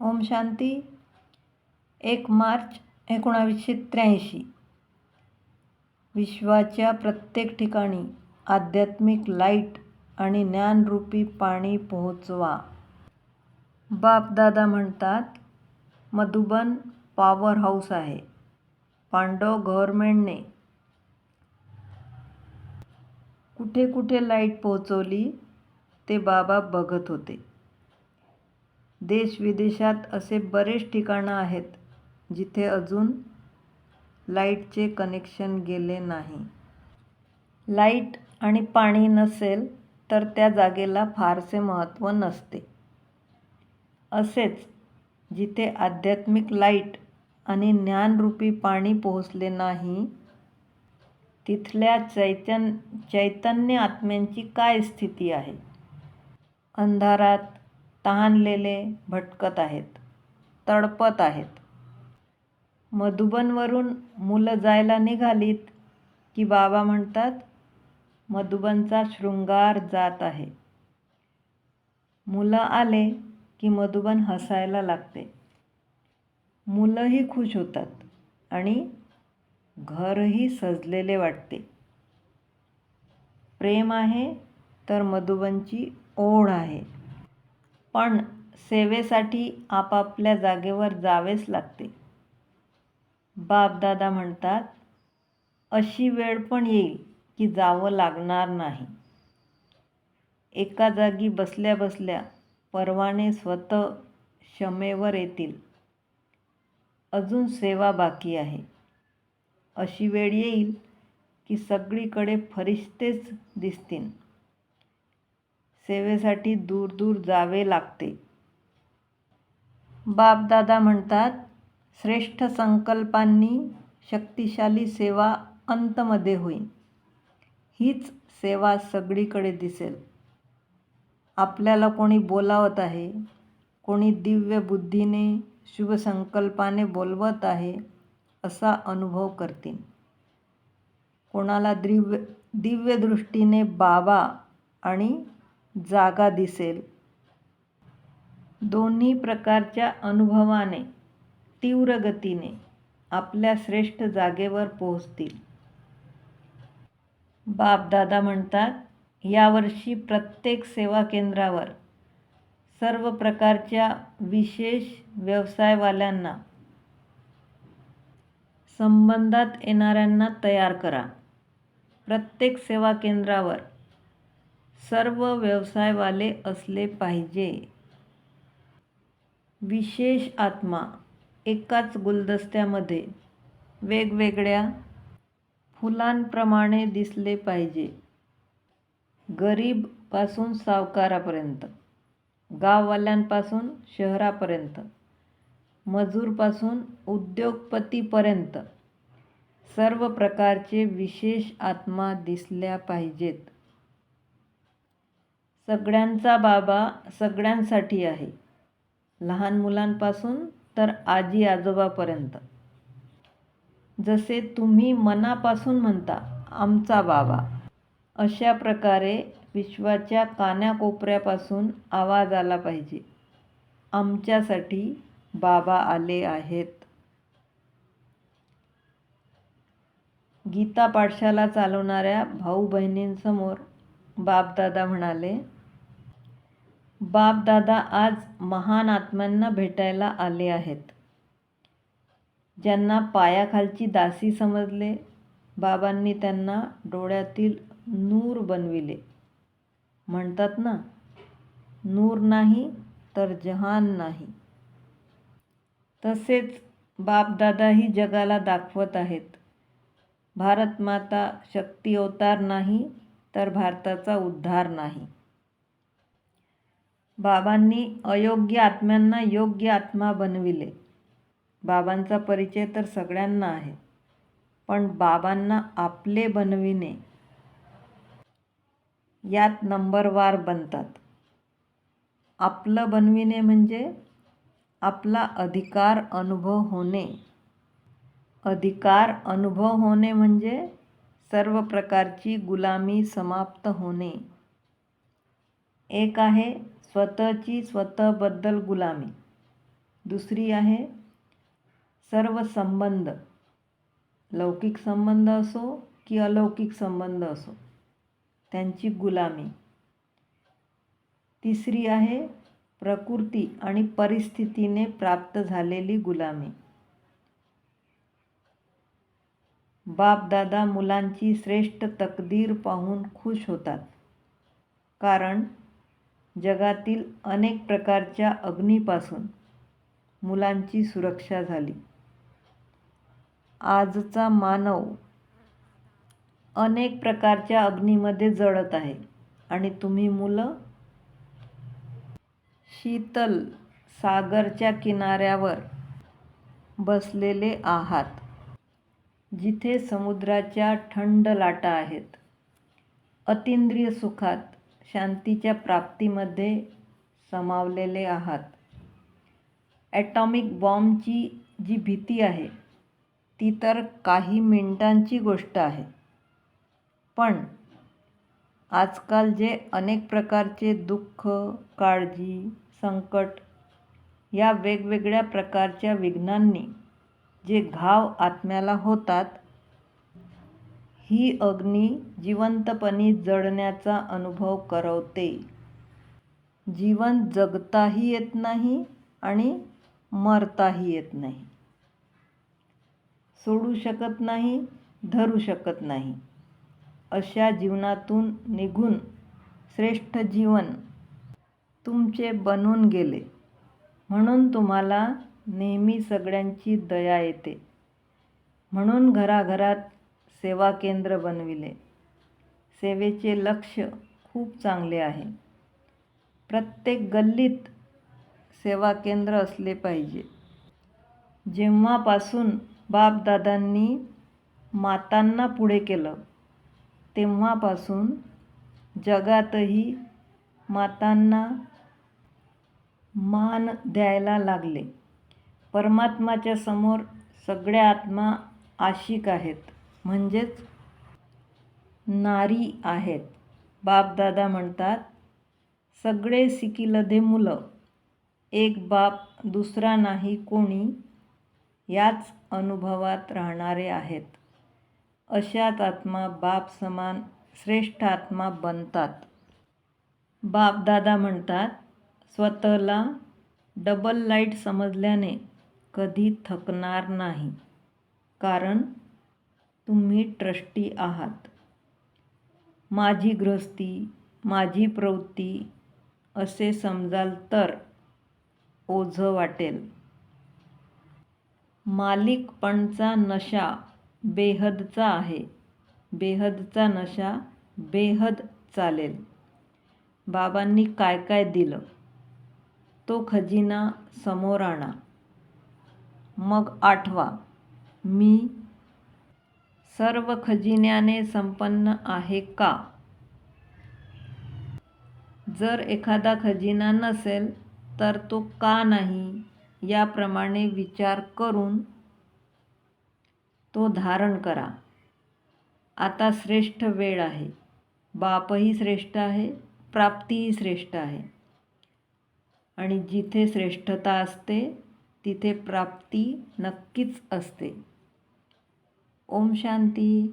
ओम शांती. एक मार्च एकोणावीसशे त्र्याऐंशी. विश्वाच्या प्रत्येक ठिकाणी आध्यात्मिक लाइट आणि ज्ञानरूपी पाणी पोहोचवा. बापदादा म्हणतात मधुबन पॉवर हाऊस आहे. पांडव गव्हर्मेंटने कुठे कुठे लाइट पोहोचवली ते बाबा बघत होते. देशविदेशात असे बरेच ठिकाणं आहेत जिथे अजून लाईटचे कनेक्शन गेले नाही. लाइट आणि पाणी नसेल तर त्या जागेला फारसे महत्त्व नसते. असेच जिथे आध्यात्मिक लाइट आणि ज्ञानरूपी पाणी पोहोचले नाही तिथल्या चैतन चैतन्य आत्म्यांची काय स्थिती आहे? अंधारात तहानलेले भटकत आहेत तडपत आहेत. मधुबनवरून मुलं जायला निघालीत की बाबा म्हणतात मधुबनचा शृंगार जात आहे. मुलं आले की मधुबन हसायला लागते. मुलंही खुश होतात आणि घरही सजलेले वाटते. प्रेम आहे तर मधुबनची ओढ आहे. पण सेवेसाठी आपापल्या जागेवर जावेच लागते. बापदादा म्हणतात अशी वेळ पण येईल की जावं लागणार नाही. एका जागी बसल्या बसल्या परवाने स्वतः क्षमेवर येतील. अजून सेवा बाकी आहे. अशी वेळ येईल की सगळीकडे फरिश्तेच दिसतील. सेवेसाठी दूर दूर जावे लागते. बापदादा म्हणतात श्रेष्ठ संकल्पांनी शक्तिशाली सेवा अंतमध्ये होईल हीच सेवा सगळीकडे दिसेल. आपल्याला कोणी बोलावत आहे कोणी दिव्य बुद्धीने शुभसंकल्पाने बोलवत आहे असा अनुभव करतील. कोणाला दिव्य दिव्यदृष्टीने बाबा आणि जागा दिसेल. दोन्ही प्रकारच्या अनुभवाने तीव्र गतीने आपल्या श्रेष्ठ जागेवर पोहोचतील. बापदादा म्हणतात यावर्षी प्रत्येक सेवा केंद्रावर सर्व प्रकारच्या विशेष व्यवसायवाल्यांना संबंधात येणाऱ्यांना तयार करा. प्रत्येक सेवा केंद्रावर सर्व व्यवसायवाले असले पाहिजे. विशेष आत्मा एकाच गुलदस्त्यामध्ये वेगवेगळ्या फुलांप्रमाणे दिसले पाहिजे. गरीबपासून सावकारापर्यंत गाववाल्यांपासून शहरापर्यंत मजूरपासून उद्योगपतीपर्यंत सर्व प्रकारचे विशेष आत्मा दिसल्या पाहिजेत. सगळ्यांचा बाबा सगळ्यांसाठी आहे. लहान मुलांपासून तर आजी आजोबापर्यंत. जसे तुम्ही मनापासून म्हणता आमचा बाबा. अशा प्रकारे विश्वाच्या कानाकोपऱ्यापासून आवाज आला पाहिजे. आमच्यासाठी बाबा आले आहेत. गीता पाठशाला चालवणाऱ्या भाऊ बहिणींसमोर बापदादा म्हणाले बापदादा आज महान आत्म्यांना भेटायला आले आहेत. ज्यांना पायाखालची दासी समजले बाबांनी त्यांना डोळ्यातील नूर बनविले. म्हणतात ना नूर नाही तर जहान नाही. तसेच बापदादाही जगाला दाखवत आहेत. भारतमाता शक्ती अवतार नाही तर भारताचा उद्धार नाही. बाबांनी अयोग्य आत्म्यांना योग्य आत्मा बनविले. बाबांचा परिचय तर सगळ्यांना आहे. पण बाबांना आपले बनविणे यात नंबरवार बनतात. आपलं बनविणे म्हणजे आपला अधिकार अनुभव होणे. अधिकार अनुभव होणे म्हणजे सर्व प्रकारची गुलामी समाप्त होणे. एक आहे स्वतःची स्वतःबद्दल गुलामी. दुसरी आहे सर्व संबंध लौकिक संबंध असो की अलौकिक संबंध असो त्यांची गुलामी. तिसरी आहे प्रकृती आणि परिस्थितीने प्राप्त झालेली गुलामी. बापदादा मुलांची श्रेष्ठ तकदीर पाहून खुश होतात. कारण जगातील अनेक प्रकारच्या अग्नीपासून मुलांची सुरक्षा झाली. आजचा मानव अनेक प्रकारच्या अग्नीमध्ये जळत आहे आणि तुम्ही मुलं शीतल सागरच्या किनाऱ्यावर बसलेले आहात जिथे समुद्राच्या थंड लाटा आहेत. अतिंद्रिय सुखात शांतीच्या प्राप्तीमध्ये समावलेले आहात. ॲटॉमिक बॉम्बची जी भीती आहे ती तर काही मिनिटांची गोष्ट आहे. पण आजकाल जे अनेक प्रकारचे दुःख काळजी संकट या वेगवेगळ्या प्रकारच्या विघ्नांनी जे घाव आत्म्याला होतात ही अग्नी जिवंतपणी जळण्याचा अनुभव करवते. जीवन जगताही येत नाही आणि मरताही येत नाही. सोडू शकत नाही धरू शकत नाही. अशा जीवनातून निघून श्रेष्ठ जीवन तुमचे बनून गेले. म्हणून तुम्हाला नेहमी सगळ्यांची दया येते. म्हणून घराघरात सेवा केंद्र बनविले. सेवेचे लक्ष खूप चांगले आहे. प्रत्येक गल्लीत सेवा केंद्र असले पाहिजे. जेव्हापासून बापदादांनी मातांना पुढे केलं तेव्हापासून जगातही मातांना मान द्यायला लागले. परमात्माच्या समोर सगळ्या आत्मा आशिक आहेत. म्हणजेच नारी आहेत. बापदादा म्हणतात सगळे सिकिलधे मुलं एक बाप दुसरा नाही कोणी याच अनुभवात राहणारे आहेत. अशाच आत्मा बाप समान श्रेष्ठ आत्मा बनतात. बापदादा म्हणतात स्वतःला डबल लाइट समजल्याने कधी थकणार नाही. कारण तुम्ही ट्रस्टी आहात. माझी गृहस्थी माझी प्रवृत्ती असे समजाल तर ओझं वाटेल. मालिकपणचा नशा बेहदचा आहे. बेहदचा नशा बेहद चालेल. बाबांनी काय काय दिलं? तो खजिना समोर आणा. मग आठवा मी सर्व खजिन्याने संपन्न आहे का? जर एखादा खजिना नसेल तर तो का नाही याप्रमाणे विचार करून तो धारण करा. आता श्रेष्ठ वेळ आहे. बापही श्रेष्ठ आहे प्राप्तीही श्रेष्ठ आहे. आणि जिथे श्रेष्ठता असते तिथे प्राप्ती नक्कीच असते. ओम शांती.